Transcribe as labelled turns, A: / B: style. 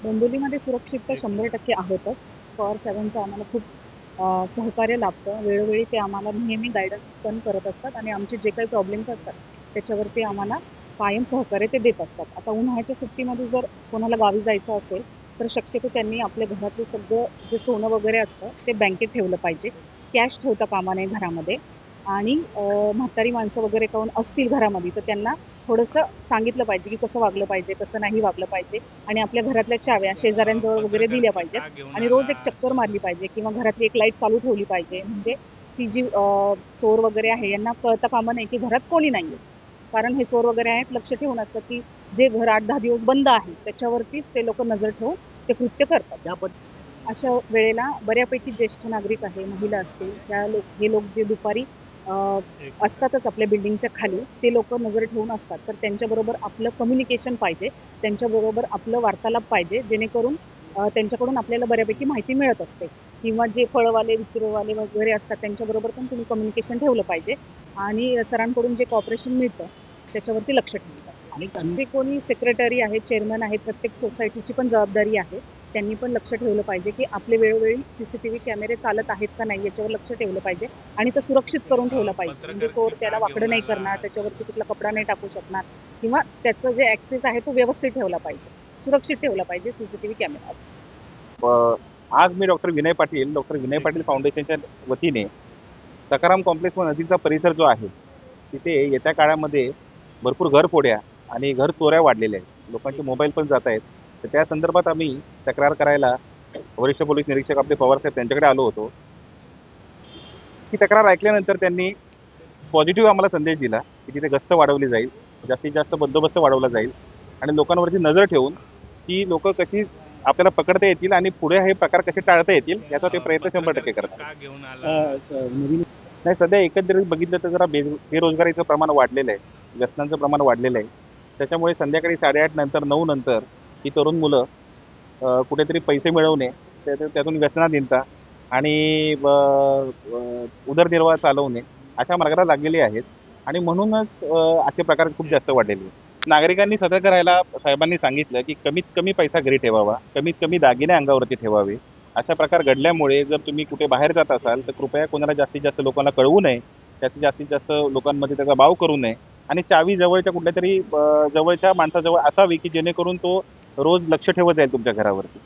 A: डोंबिवलीमध्ये सुरक्षित तर शंभर टक्के आहोतच. पवार साहेबांचं आम्हाला खूप सहकार्य लाभतं वेळोवेळी ते आम्हाला नेहमी गायडन्स पण करत असतात आणि आमचे जे काही प्रॉब्लेम्स असतात त्याच्यावरती आम्हाला कायम सहकार्य ते देत असतात. आता उन्हाळ्याच्या सुट्टीमध्ये जर कोणाला गावी जायचं असेल तर शक्यतो त्यांनी आपल्या घरातलं सगळं जे सोनं वगैरे असतं ते बँकेत ठेवलं पाहिजे. कॅश ठेवता कामा नये घरामध्ये. आणि अ, म्हातारी माणसं वगैरे कोण असतील घरामध्ये तर त्यांना थोडंसं सांगितलं पाहिजे की कसं वागलं पाहिजे कसं नाही वागलं पाहिजे आणि आपल्या घरातल्या चाव्या शेजाऱ्यांजवळ वगैरे दिल्या पाहिजेत आणि रोज एक चक्कर मारली पाहिजे किंवा घरातली एक लाइट चालू ठेवली पाहिजे. म्हणजे ती जी अ, चोर वगैरे आहे यांना कळता कामा नाही की घरात कोणी नाहीये. कारण हे चोर वगैरे आहेत लक्ष ठेवून असतात की जे घर आठ दहा दिवस बंद आहे त्याच्यावरतीच ते लोक नजर ठेवून ते कृत्य करतात.
B: पद
A: अशा वेळेला बऱ्यापैकी ज्येष्ठ नागरिक आहे महिला असतील त्या लोक हे लोक जे दुपारी असतातच आपल्या बिल्डिंगच्या खाली. ते लोक नजर ठेवून असतात. तर त्यांच्याबरोबर आपलं कम्युनिकेशन पाहिजे. त्यांच्याबरोबर आपलं वार्तालाप पाहिजे. जेणेकरून त्यांच्याकडून आपल्याला बऱ्यापैकी माहिती मिळत असते. किंवा जे फळवाले विक्रीवाले वगैरे असतात त्यांच्याबरोबर पण तुम्ही कम्युनिकेशन ठेवलं पाहिजे. आणि सरांकडून जे कॉपरेशन मिळतं त्याच्यावरती लक्ष ठेवलं पाहिजे.
B: आणि
A: जे कोणी सेक्रेटरी आहेत चेअरमन आहेत प्रत्येक सोसायटीची पण जबाबदारी आहे. त्यांनी पण लक्ष ठेवलं पाहिजे की आपले वेळोवेळी सीसीटीव्ही कॅमेरे चालत आहेत का नाही याच्यावर लक्ष ठेवलं पाहिजे आणि तो सुरक्षित करून ठेवलं पाहिजे. म्हणजे चोर त्याला वाकडं नाही करणार त्याच्यावरती कुठला कपडा नाही टाकू शकणार किंवा त्याचं जे ऍक्सेस आहे तो व्यवस्थित ठेवला पाहिजे. सुरक्षित ठेवला पाहिजे सीसीटीव्ही कॅमेरा
C: व आज मी डॉक्टर विनय पाटील डॉक्टर विनय पाटील फाउंडेशनच्या वतीने सकाराम कॉम्प्लेक्स व नदीचा परिसर जो आहे तिथे येत्या काळामध्ये भरपूर घरफोड्या आणि घर चोऱ्या वाढलेल्या आहेत. लोकांचे मोबाईल पण जात आहेत. तर त्या संदर्भात आम्ही तक्रार करायला वरिष्ठ पोलीस निरीक्षक आपले पवार साहेब त्यांच्याकडे आलो होतो. ही तक्रार ऐकल्यानंतर त्यांनी पॉझिटिव्ह आम्हाला संदेश दिला की तिथे गस्त वाढवली जाईल जास्तीत जास्त बंदोबस्त वाढवला जाईल आणि लोकांवरती नजर ठेवून ती लोक कशी आपल्याला पकडता येतील आणि पुढे हे प्रकार कसे टाळता येतील याचा ते प्रयत्न शंभर टक्के करतात. नाही सध्या एकंदरीत बघितलं तर जरा बेरोजगारीचं प्रमाण वाढलेलं आहे व्यसनांचं प्रमाण वाढलेलं आहे. त्याच्यामुळे संध्याकाळी साडेआठ नंतर नऊ नंतर ही तरुण मुलं कुठेतरी पैसे मिळवणे त्यातून व्यसना येणता आणि उदरनिर्वाह चालवणे अशा मार्गाला लागलेली आहेत. आणि म्हणूनच असे प्रकार खूप जास्त वाढलेले आहेत. नागरिकांनी सतर्क राहायला साहेबांनी सांगितलं की कमीत कमी पैसा घरी ठेवावा कमीत कमी दागिने अंगावरती ठेवावे. अशा प्रकार घडल्यामुळे जर तुम्ही कुठे बाहेर जात असाल तर कृपया कोणाला जास्तीत जास्त लोकांना कळवू नये. त्यात जास्तीत जास्त लोकांमध्ये त्याचा भाव करू नये. आणि चावी जवळच्या कुठल्या तरी जवळच्या माणसाजवळ असावी की जेणेकरून तो रोज लक्ष ठेवत जाईल तुमच्या घरावरती.